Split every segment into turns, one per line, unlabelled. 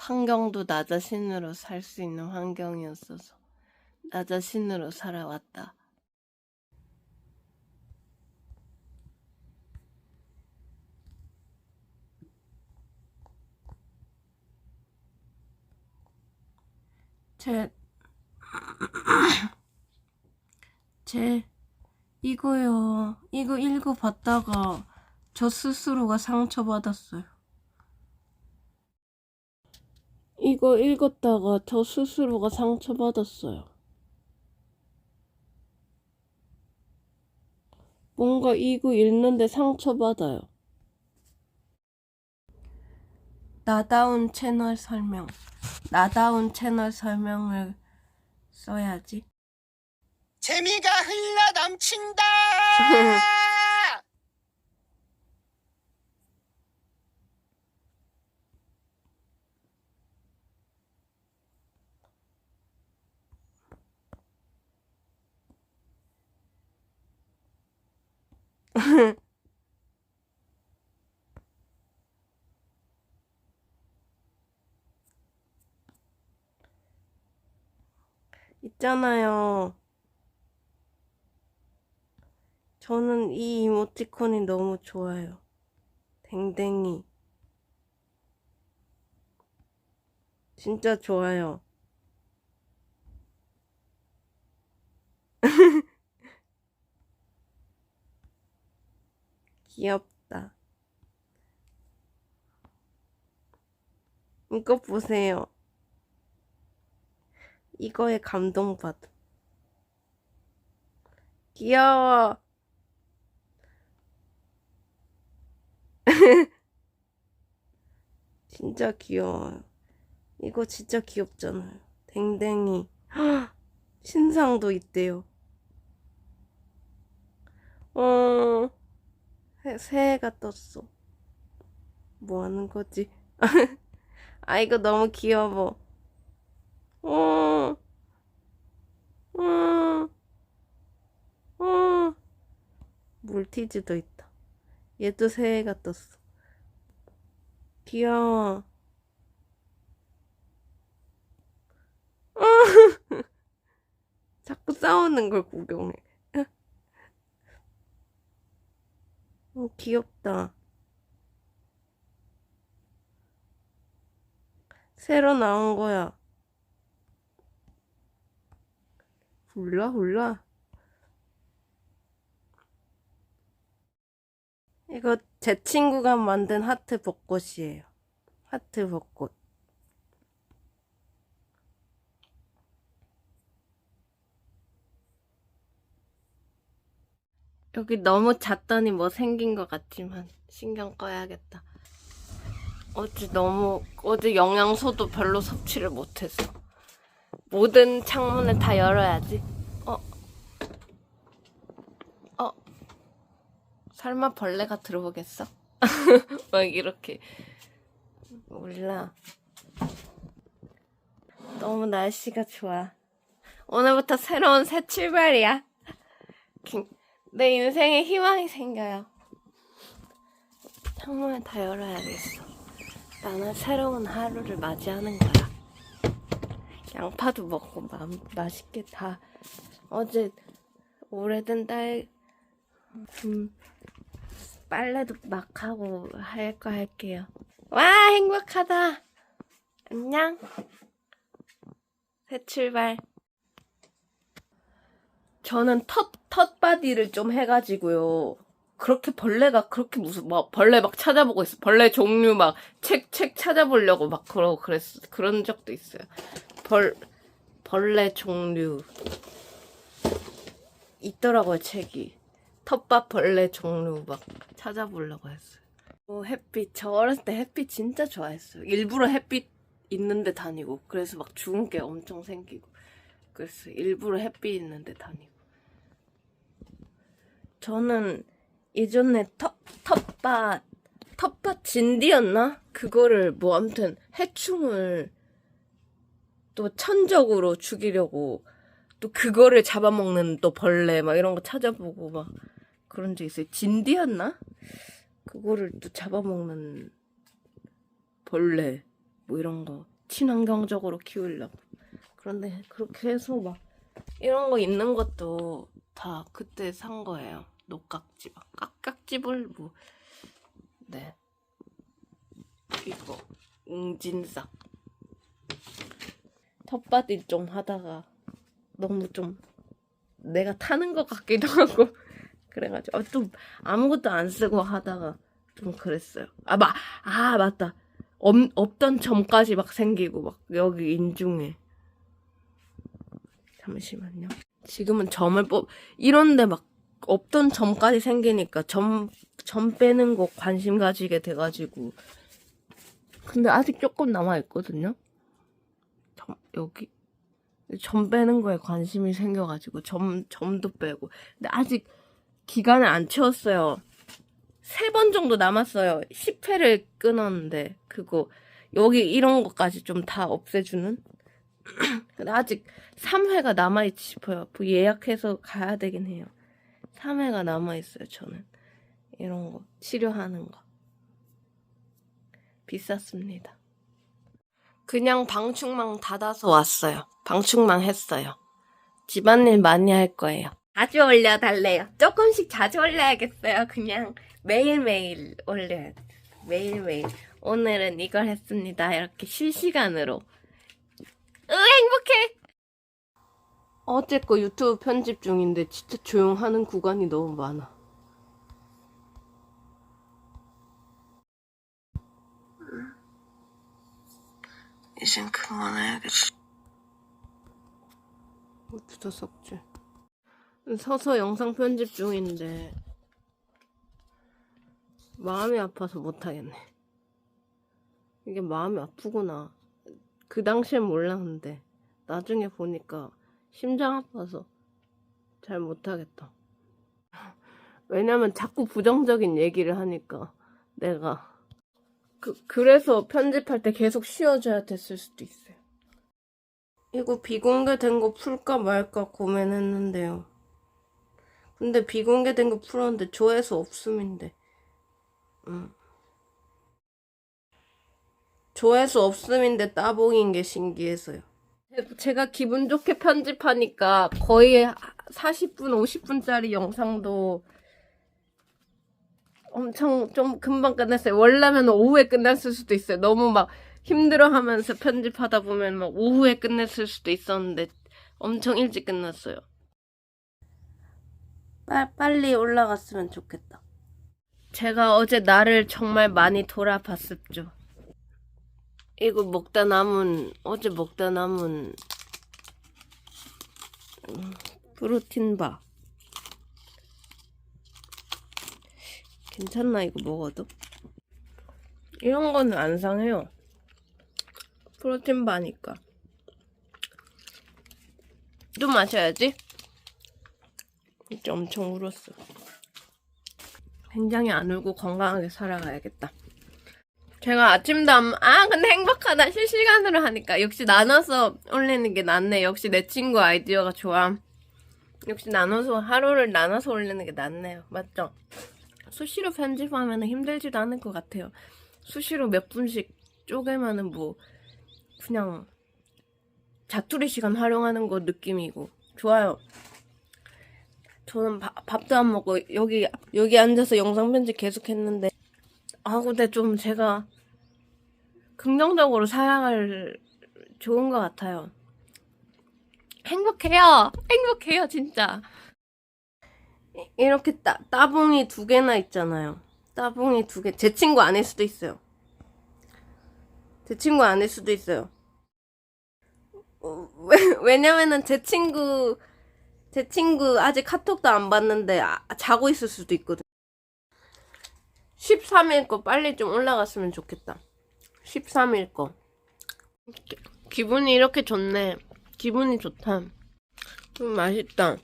환경도 나 자신으로 살 수 있는 환경이었어서 나 자신으로 살아왔다. 제, 제, 이거요. 이거 읽어봤다가 저 스스로가 상처받았어요. 이거 읽었다가 저 스스로가 상처받았어요. 뭔가 이거 읽는데 상처받아요. 나다운 채널 설명. 나다운 채널 설명을 써야지.
재미가 흘러 넘친다.
있잖아요. 저는 이 이모티콘이 너무 좋아요. 댕댕이. 진짜 좋아요. 귀엽다. 이거 보세요. 이거에 감동받아. 귀여워. 진짜 귀여워요. 이거 진짜 귀엽잖아요. 댕댕이. 헉, 신상도 있대요. 어, 새- 새해가 떴어. 뭐 하는 거지? 아, 이거 너무 귀여워. 어, 어, 어. 물티즈도 있다. 얘도 새해가 떴어. 귀여워. 자꾸 싸우는 걸 구경해. 어, 귀엽다. 새로 나온 거야. 훌라 훌라. 이거 제 친구가 만든 하트 벚꽃이에요. 하트 벚꽃. 여기 너무 잤더니 뭐 생긴 것 같지만 신경 꺼야겠다. 어제 너무 어제 영양소도 별로 섭취를 못했어. 모든 창문을 다 열어야지. 어, 어, 설마 벌레가 들어오겠어? 막 이렇게 몰라. 너무 날씨가 좋아. 오늘부터 새로운 새 출발이야. 내 인생에 희망이 생겨요. 창문을 다 열어야겠어. 나는 새로운 하루를 맞이하는 거야. 양파도 먹고 마, 맛있게 다 어제 오래된 딸 음, 빨래도 막 하고 할 거 할게요. 와 행복하다. 안녕. 새 출발. 저는 텃, 텃바디를 좀 해가지고요. 그렇게 벌레가 그렇게 무슨, 막, 벌레 막 찾아보고 있어. 벌레 종류 막, 책, 책 찾아보려고 막 그러고 그랬어. 그런 적도 있어요. 벌, 벌레 종류. 있더라고요, 책이. 텃밭 벌레 종류 막 찾아보려고 했어요. 어, 햇빛. 저 어렸을 때 햇빛 진짜 좋아했어요. 일부러 햇빛 있는데 다니고. 그래서 막게 엄청 생기고. 그래서 일부러 햇빛 있는데 다니고. 저는 예전에 텃, 텃밭, 텃밭 진디였나? 그거를 뭐 아무튼 해충을 또 천적으로 죽이려고 또 그거를 잡아먹는 또 벌레 막 이런 거 찾아보고 막 그런 적 있어요. 진디였나? 그거를 또 잡아먹는 벌레 뭐 이런 거 친환경적으로 키우려고. 그런데 그렇게 해서 막 이런 거 있는 것도 다 그때 산 거예요. 녹각집, 깍깍집을 뭐, 네. 이거, 웅진싹. 텃밭일 좀 하다가 너무 좀 내가 타는 것 같기도 하고 그래가지고 어, 좀 아무것도 안 쓰고 하다가 좀 그랬어요. 아, 마, 아 맞다. 없, 없던 점까지 막 생기고 막 여기 인중에 잠시만요. 지금은 점을 뽑 이런데 막 없던 점까지 생기니까 점, 점 빼는 거 관심 가지게 돼가지고 근데 아직 조금 남아 있거든요. 점, 여기 점 빼는 거에 관심이 생겨가지고 점 점도 빼고 근데 아직 기간을 안 채웠어요. 세 번 정도 남았어요. 10회를 끊었는데 그거 여기 이런 것까지 좀 다 없애주는. 근데 아직 3회가 남아있지 싶어요. 그 예약해서 가야 되긴 해요. 3회가 남아있어요, 저는. 이런 거, 치료하는 거. 비쌌습니다. 그냥 방충망 닫아서 왔어요. 방충망 했어요. 집안일 많이 할 거예요. 자주 올려달래요. 조금씩 자주 올려야겠어요. 그냥 매일매일 올려야 돼. 매일매일. 오늘은 이걸 했습니다. 이렇게 실시간으로. 으, 행복해! 어제 거 유튜브 편집 중인데 진짜 조용하는 구간이 너무 많아. 이젠 그만해야겠어. 부터 썩지. 서서 영상 편집 중인데 마음이 아파서 못하겠네. 이게 마음이 아프구나. 그 당시엔 몰랐는데 나중에 보니까 심장 아파서 잘 못하겠다. 왜냐면 자꾸 부정적인 얘기를 하니까 내가 그, 그래서 편집할 때 계속 쉬어줘야 됐을 수도 있어요. 이거 비공개된 거 풀까 말까 고민했는데요. 근데 비공개된 거 풀었는데 조회수 없음인데. 음. 조회수 없음인데 따봉인 게 신기해서요. 제가 기분 좋게 편집하니까 거의 40분, 50분짜리 영상도 엄청 좀 금방 끝났어요. 원래면 오후에 끝났을 수도 있어요. 너무 막 힘들어 하면서 편집하다 보면 막 오후에 끝냈을 수도 있었는데 엄청 일찍 끝났어요. 빨, 빨리 올라갔으면 좋겠다. 제가 어제 나를 정말 많이 돌아봤었죠. 이거 먹다 남은, 어제 먹다 남은, 음, 프로틴바. 괜찮나, 이거 먹어도? 이런 거는 안 상해요. 프로틴바니까. 좀 마셔야지. 진짜 엄청 울었어. 굉장히 안 울고 건강하게 살아가야겠다. 제가 아침도 안, 아, 근데 행복하다. 실시간으로 하니까. 역시 나눠서 올리는 게 낫네. 역시 내 친구 아이디어가 좋아. 역시 나눠서, 하루를 나눠서 올리는 게 낫네요. 맞죠? 수시로 편집하면 힘들지도 않을 것 같아요. 수시로 몇 분씩 쪼개면은 뭐, 그냥, 자투리 시간 활용하는 거 느낌이고. 좋아요. 저는 밥, 밥도 안 먹고 여기 여기 앉아서 영상 편집 계속 했는데 아 근데 좀 제가 긍정적으로 살아갈 좋은 것 같아요. 행복해요. 행복해요 진짜. 이- 이렇게 따, 따봉이 두 개나 있잖아요. 따봉이 두 개. 제 친구 아닐 수도 있어요. 제 친구 아닐 수도 있어요. 어, 왜, 왜냐면은 제 친구 제 친구 아직 카톡도 안 봤는데 아, 자고 있을 수도 있거든. 13일 거 빨리 좀 올라갔으면 좋겠다. 13일 거. 기- 기분이 이렇게 좋네. 기분이 좋다. 좀 맛있다.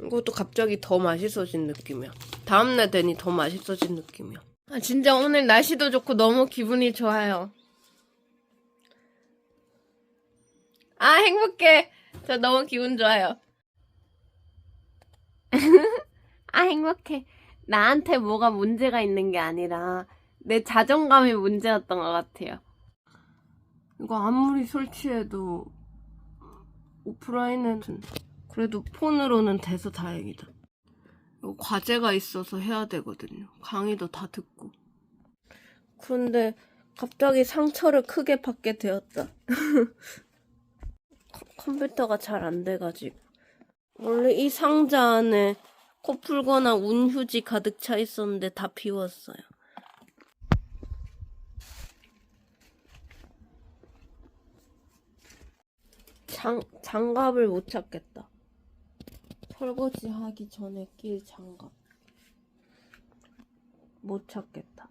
이것도 갑자기 더 맛있어진 느낌이야. 다음날 되니 더 맛있어진 느낌이야. 아, 진짜 오늘 날씨도 좋고 너무 기분이 좋아요. 아, 행복해. 저 너무 기분 좋아요. 아, 행복해. 나한테 뭐가 문제가 있는 게 아니라 내 자존감이 문제였던 것 같아요. 이거 아무리 설치해도 오프라인은 그래도 폰으로는 돼서 다행이다. 이거 과제가 있어서 해야 되거든요. 강의도 다 듣고. 그런데 갑자기 상처를 크게 받게 되었다. 컴- 컴퓨터가 잘 안 돼가지고. 원래 이 상자 안에 코 풀거나 운휴지 가득 차 있었는데 다 비웠어요. 장, 장갑을 못 찾겠다. 설거지 하기 전에 낄 장갑. 못 찾겠다.